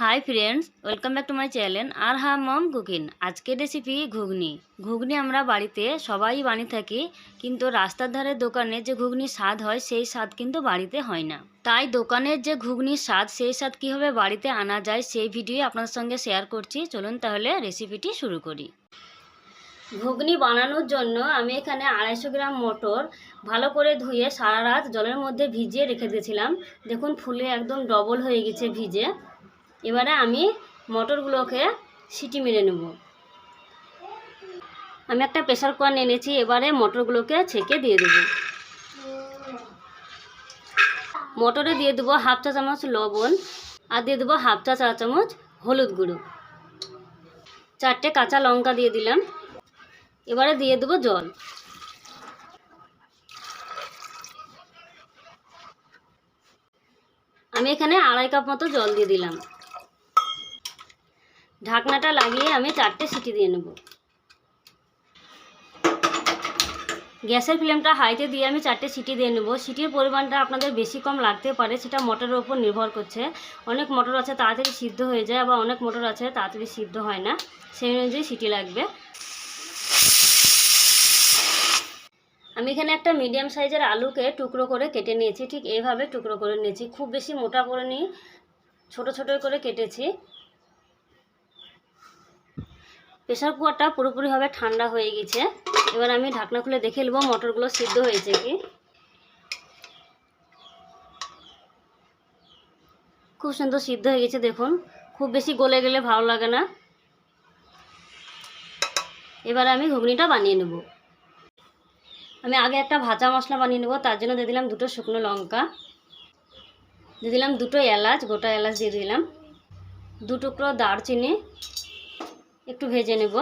Hi friends welcome back to my channel আর হা mom cooking আজকের recipe ঘুগনি। ঘুগনি আমরা বাড়িতে সবাই বানিয়ে থাকি, কিন্তু রাস্তার ধারের দোকানে যে ঘুগনির স্বাদ হয়, সেই স্বাদ কিন্তু বাড়িতে হয় না। তাই দোকানের যে ঘুগনির স্বাদ, সেই স্বাদ কীভাবে বাড়িতে আনা যায়, সেই ভিডিও আপনাদের সঙ্গে শেয়ার করছি। চলুন তাহলে রেসিপিটি শুরু করি। ঘুগনি বানানোর জন্য আমি এখানে আড়াইশো গ্রাম মটর ভালো করে ধুয়ে সারা রাত জলের মধ্যে ভিজিয়ে রেখে দিয়েছিলাম। দেখুন, ফুলে একদম ডবল হয়ে গেছে ভিজে। এবারে আমি মটরগুলোকে সিটি মেরে নেব। আমি একটা প্রেশার কুকার নিয়েছি, এবারে মটরগুলোকে ছেঁকে দিয়ে দেবো। মটরে দিয়ে দেবো হাফ চা চামচ লবণ আর দিয়ে দেবো হাফ চা চা চামচ হলুদ গুঁড়ো। চারটে কাঁচা লঙ্কা দিয়ে দিলাম। এবারে দিয়ে দেবো জল। আমি এখানে আড়াই কাপ মতো জল দিয়ে দিলাম। ঢাকনাটা লাগিয়ে আমি চারটে সিটি দিয়ে নেব। গ্যাসের ফ্লেমটা হাইতে দিয়ে আমি চারটে সিটি দিয়ে নেব। সিটির পরিমাণটা আপনাদের বেশি কম লাগতে পারে, সেটা মটরের ওপর নির্ভর করছে। অনেক মটর আছে, তাড়াতাড়ি সিদ্ধ হয়ে যায়, আবার অনেক মটর আছে, তাড়াতাড়ি সিদ্ধ হয় না। সেই অনুযায়ী সিটি লাগবে। আমি এখানে একটা মিডিয়াম সাইজের আলুকে টুকরো করে কেটে নিয়েছি, ঠিক এইভাবে টুকরো করে নিয়েছি। খুব বেশি মোটা করে নিই ছোট ছোট করে কেটেছি। প্রেশার কুকারটা পুরোপুরিভাবে ঠান্ডা হয়ে গেছে। এবার আমি ঢাকনা খুলে দেখে নেব মটরগুলো সিদ্ধ হয়েছে কি। খুব সুন্দর সিদ্ধ হয়ে গেছে দেখুন। খুব বেশি গলে গেলে ভালো লাগে না। এবার আমি ঘুগনিটা বানিয়ে নেব। আমি আগে একটা ভাজা মশলা বানিয়ে নেব, তার জন্য দিয়ে দিলাম দুটো শুকনো লঙ্কা। দিয়ে দিলাম দুটো এলাচ, গোটা এলাচ দিয়ে দিলাম। দু টুকরো দারচিনি একটু ভেজে নেব।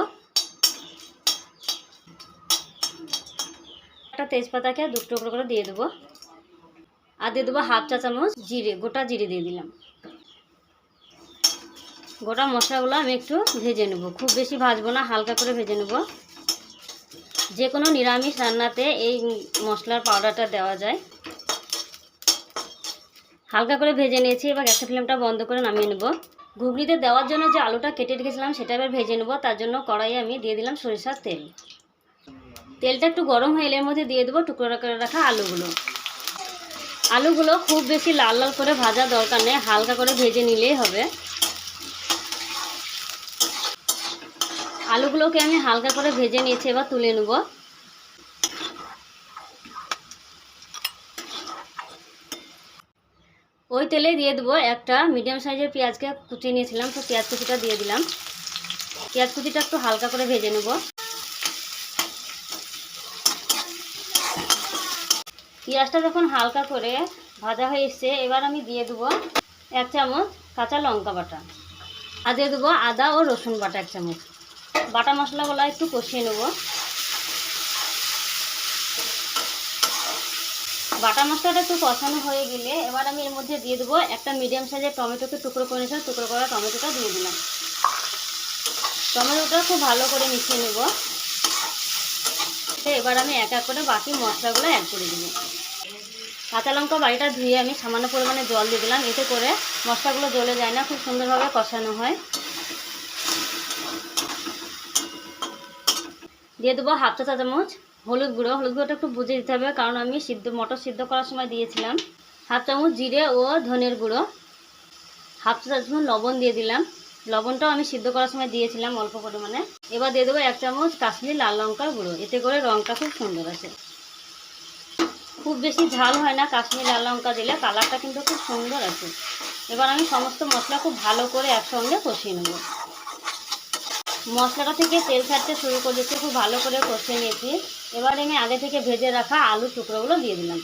একটা তেজপাতাকে দু টুকরো করে দিয়ে দেবো। আর দিয়ে দেবো হাফ চা চামচ জিরে, গোটা জিরে দিয়ে দিলাম। গোটা মশলাগুলো আমি একটু ভেজে নেব। খুব বেশি ভাজবো না, হালকা করে ভেজে নেব। যে কোনো নিরামিষ রান্নাতে এই মশলার পাউডারটা দেওয়া যায়। হালকা করে ভেজে নিয়েছি, এবার গ্যাসের ফ্লেমটা বন্ধ করে নামিয়ে নেব। ঘুগনিতে দেওয়ার জন্য যে আলুটা কেটে রেখেছিলাম সেটা এবার ভেজে নেব। তার জন্য কড়াইয়ে আমি দিয়ে দিলাম সরিষার তেল। তেলটা একটু গরম হয়ে এলে এর মধ্যে দিয়ে দেবো টুকরো করে রাখা আলুগুলো। আলুগুলো খুব বেশি লাল লাল করে ভাজা দরকার নেই, হালকা করে ভেজে নিলেই হবে। আলুগুলোকে আমি হালকা করে ভেজে নিয়েছি, এবার তুলে নেব। ওই তেলে দিয়ে দেবো একটা মিডিয়াম সাইজের পেঁয়াজকে কুচিয়ে নিয়েছিলাম, তো পেঁয়াজ কুচিটা দিয়ে দিলাম। পেঁয়াজ কুচিটা একটু হালকা করে ভেজে নেব। পেঁয়াজটা যখন হালকা করে ভাজা হয়ে এসছে, এবার আমি দিয়ে দেবো এক চামচ কাঁচা লঙ্কা বাটা। আর দিয়ে দেবো আদা ও রসুন বাটা এক চামচ। বাটা মশলাগুলো একটু কষিয়ে নেব। বাটা মশলাটা একটু কষানো হয়ে গেলে এবার আমি এর মধ্যে দিয়ে দেবো একটা মিডিয়াম সাইজের টমেটোকে টুকরো করে নিয়েছিলাম, টুকরো করা টমেটোটা দিয়ে দিলাম। টমেটোটা খুব ভালো করে মিশিয়ে নেব। এবার আমি এক এক করে বাকি মশলাগুলো অ্যাড করে দেবো। কাঁচা লঙ্কা বাড়িটা ধুয়ে আমি সামান্য পরিমাণে জল দিয়ে দিলাম, এতে করে মশলাগুলো জ্বলে যায় না, খুব সুন্দরভাবে কষানো হয়। দিয়ে দেবো হাফ চা চামচ হলুদ গুঁড়ো। হলুদ গুঁড়োটা একটু বুঝে দিতে হবে, কারণ আমি সিদ্ধ, মটর সিদ্ধ করার সময় দিয়েছিলাম। হাফ চামচ জিরে ও ধনের গুঁড়ো। হাফ চামচ লবণ দিয়ে দিলাম। লবণটাও আমি সিদ্ধ করার সময় দিয়েছিলাম অল্প পরিমাণে। এবার দিয়ে দেবো এক চামচ কাশ্মীর লাল লঙ্কার গুঁড়ো। এতে করে রঙটা খুব সুন্দর আছে। খুব বেশি ঝাল হয় না কাশ্মীর লাল লঙ্কা দিলে, কালারটা কিন্তু খুব সুন্দর আছে। এবার আমি সমস্ত মশলা খুব ভালো করে একসঙ্গে কষিয়ে নেব। মশলাটা থেকে তেল ছাড়তে শুরু করেছি, খুব ভালো করে কষিয়ে নিয়েছি। এবার আমি আগে থেকে ভেজে রাখা আলু টুকরোগুলো দিয়ে দিলাম।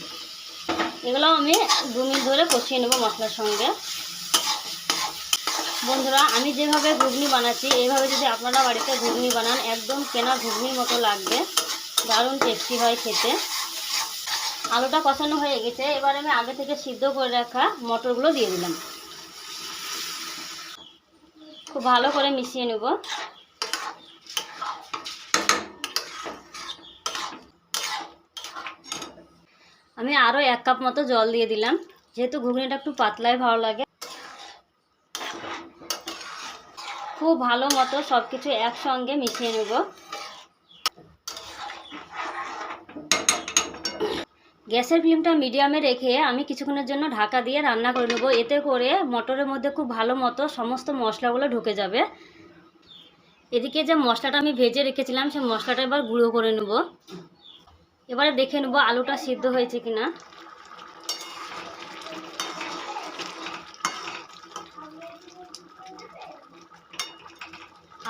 এগুলো আমি দু মিনিট ধরে কষিয়ে নেব মশলার সঙ্গে। বন্ধুরা, আমি যেভাবে ঘুগনি বানাচ্ছি এইভাবে যদি আপনারা বাড়িতে ঘুগনি বানান, একদম কেনা ঘুগনির মতো লাগবে। দারুণ টেস্টি হয় খেতে। আলুটা কষানো হয়ে গেছে, এবার আমি আগে থেকে সিদ্ধ করে রাখা মটরগুলো দিয়ে দিলাম। খুব ভালো করে মিশিয়ে নেব। আমি আরও এক কাপ মতো জল দিয়ে দিলাম। যেহেতু ঘুগনিটা একটু পাতলাই ভালো লাগে। খুব ভালো মতো সব কিছু একসঙ্গে মিশিয়ে নেব। গ্যাসের ফ্লেমটা মিডিয়ামে রেখে আমি কিছুক্ষণের জন্য ঢাকা দিয়ে রান্না করে নেব। এতে করে মটরের মধ্যে খুব ভালো মতো সমস্ত মশলাগুলো ঢুকে যাবে। এদিকে যে মশলাটা আমি ভেজে রেখেছিলাম, সেই মশলাটা এবার গুঁড়ো করে নেব। এবারে দেখে নেব আলুটা সিদ্ধ হয়েছে কিনা।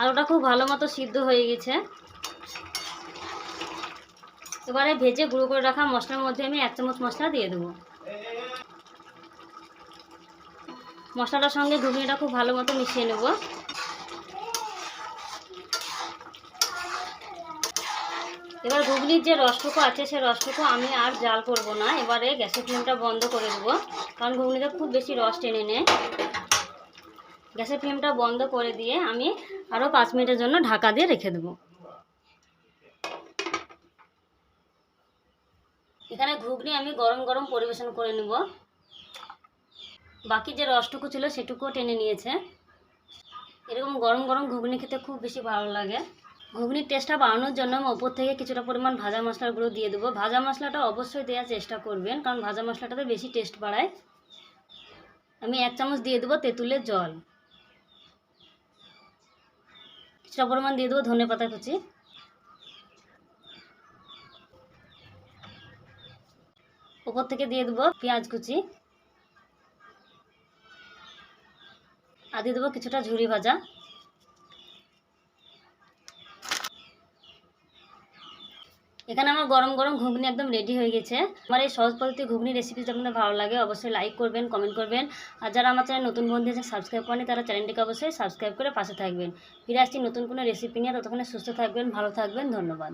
আলুটা খুব ভালো মতো সিদ্ধ হয়ে গেছে। এবারে ভেজে গুঁড়ো করে রাখা মশলার মধ্যে আমি এক চামচ মশলা দিয়ে দেবো। মশলাটার সঙ্গে ঘুগনিটা খুব ভালো মতো মিশিয়ে নেব। এবার ঘুগনির যে রসটুকু আছে, সে রসটুকু আমি আর জাল করব না। এবারে গ্যাসের ফ্লেমটা বন্ধ করে দেবো, কারণ ঘুগনিতে খুব বেশি রস টেনে নেয়। গ্যাসের ফ্লেমটা বন্ধ করে দিয়ে আমি আরও পাঁচ মিনিটের জন্য ঢাকা দিয়ে রেখে দেবো। এখানে ঘুগনি আমি গরম গরম পরিবেশন করে নেব। বাকি যে রসটুকু ছিল, সেটুকুও টেনে নিয়েছে। এরকম গরম গরম ঘুগনি খেতে খুব বেশি ভালো লাগে। ঘুগনির টেস্টটা বাড়ানোর জন্য আমি ওপর থেকে কিছুটা পরিমাণ ভাজা মশলার গুঁড়ো দিয়ে দেবো। ভাজা মশলাটা অবশ্যই দেওয়ার চেষ্টা করবেন, কারণ ভাজা মশলাটাতে বেশি টেস্ট বাড়ায়। আমি এক চামচ দিয়ে দেবো তেঁতুলের জল। কিছুটা পরিমাণ দিয়ে দেবো ধনে পাতা কুচি। উপর থেকে দিয়ে দেবো পেঁয়াজ কুচি। আর দিয়ে দেবো কিছুটা ঝুরি ভাজা। এখানে আমার গরম গরম ঘুগনি একদম রেডি হয়ে গেছে। আমার এই সহজ পদ্ধতি ঘুগনি রেসিপি যদি আপনাদের ভালো লাগে, অবশ্যই লাইক করবেন কমেন্ট করবেন। আর যারা আমার চ্যানেল নতুন বন্ধু আছে সাবস্ক্রাইব করেনি তারা চ্যানেলটিকে অবশ্যই সাবস্ক্রাইব করে পাশে থাকবেন। ফিরে আসছি নতুন কোনো রেসিপি নিয়ে, ততক্ষণে সুস্থ থাকবেন, ভালো থাকবেন, ধন্যবাদ।